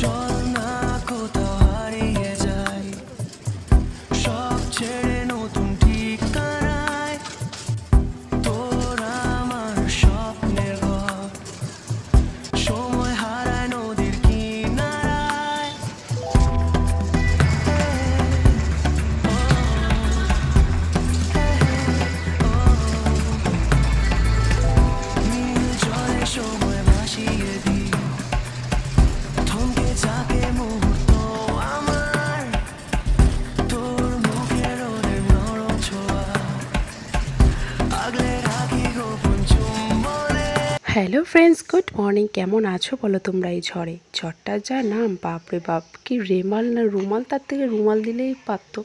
চল hello friends good morning কেমন আছো বলো তোমরা এই ঝড়ে? ঝড়টার যা নাম বাপরে বাপ কি রেমাল না রুমাল? তার থেকে রুমাল দিলেই পারতো।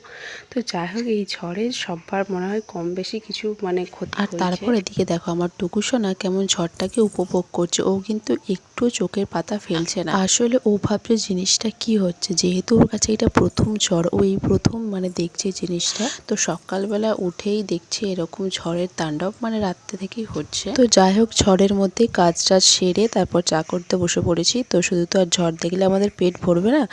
তো যাই হোক এই ঝড়ে সবার মনে হয় কম বেশি কিছু মানে ক্ষতি আর। তারপর এদিকে দেখো আমার টুকু সোনা কেমন ঝড়টাকে উপভোগ করছে। ও কিন্তু একটু চোখের পাতা ফেলছে না। আসলে ও ভাবছে জিনিসটা কি হচ্ছে? যেহেতু ওর কাছে এটা প্রথম ঝড় ও এই প্রথম মানে দেখছে জিনিসটা। তো সকালবেলা উঠেই দেখছে এরকম ঝড়ের তাণ্ডব মানে রাত্রে থেকেই হচ্ছে। তো যাই হোক ঝড়ের মধ্যে কাজ টাজ সেরে তারপর চা করতে বসে পড়েছি। তো শুধু তো আর ঝড় দেখলে আমাদের পেট ভরবে না,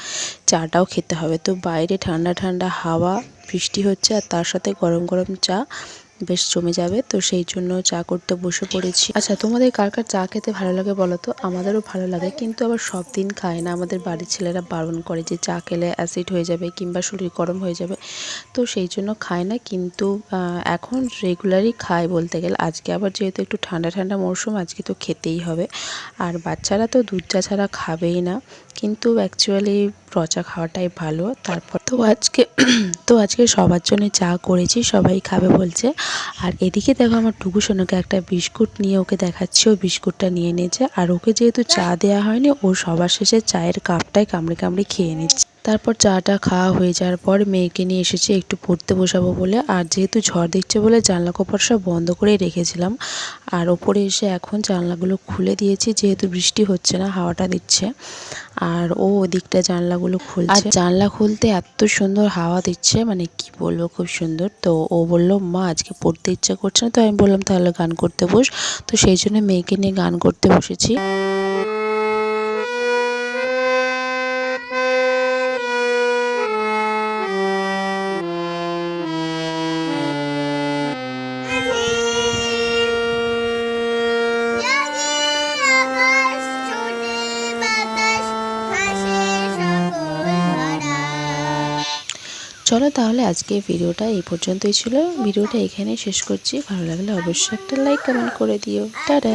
চাটাও খেতে হবে। তো বাইরে ঠান্ডা ঠান্ডা হাওয়া, বৃষ্টি হচ্ছে আর তার সাথে গরম গরম চা। বেশ জমে যাবে, তো সেই জন্য চা করতে বসে পড়েছি। আচ্ছা তোমাদের কার কার চা খেতে ভালো লাগে বলো তো? আমাদেরও ভালো লাগে, কিন্তু আবার সব দিন খায় না। আমাদের বাড়ির ছেলেরা বারণ করে যে চা খেলে অ্যাসিড হয়ে যাবে কিংবা শরীর গরম হয়ে যাবে। তো সেই জন্য খায় না, কিন্তু এখন রেগুলারই খায় বলতে গেলে। আজকে আবার যেহেতু একটু ঠান্ডা ঠান্ডা মরশুম, আজকে তো খেতেই হবে। আর বাচ্চারা তো দুধ চা ছাড়া খাবেই না। কিন্তু অ্যাকচুয়ালি রচা খাওয়াটাই ভালো। তারপর তো আজকে তো আজকে সবার জন্য চা করেছি, সবাই খাবে বলছে। আর এদিকে দেখো আমার টুকু সোনাকে একটা বিস্কুট নিয়ে ওকে দেখাচ্ছি, ও বিস্কুটটা নিয়ে নিয়েছে। আর ওকে যেহেতু চা দেওয়া হয়নি, ও সবার শেষে চায়ের কাপটাই কামড়ে কামড়ে খেয়ে নিচ্ছে। তারপর চাটা খাওয়া হয়ে যাওয়ার পর মেয়েকে নিয়ে এসেছি একটু পড়তে বসাবো বলে। আর যেহেতু ঝড় দিচ্ছে বলে জানলা কপাট সব বন্ধ করেই রেখেছিলাম। আর ওপরে এসে এখন জানলাগুলো খুলে দিয়েছি, যেহেতু বৃষ্টি হচ্ছে না, হাওয়াটা দিচ্ছে। আর ও ওদিকটা জানলাগুলো খুলছে। আর জানলা খুলতে এত সুন্দর হাওয়া দিচ্ছে মানে কি বলব, খুব সুন্দর। তো ও বলল, মা, আজকে পড়তে ইচ্ছা করছে না। তো আমি বললাম, তাহলে গান করতে বস। তো সেই জন্য মেয়েকে নিয়ে গান করতে বসেছি। চলো তাহলে আজকে ভিডিওটা এই পর্যন্তই ছিল। ভিডিওটা এখানেই শেষ করছি। ভালো লাগলে অবশ্যই একটা লাইক, কমেন্ট করে দিও। টাটা।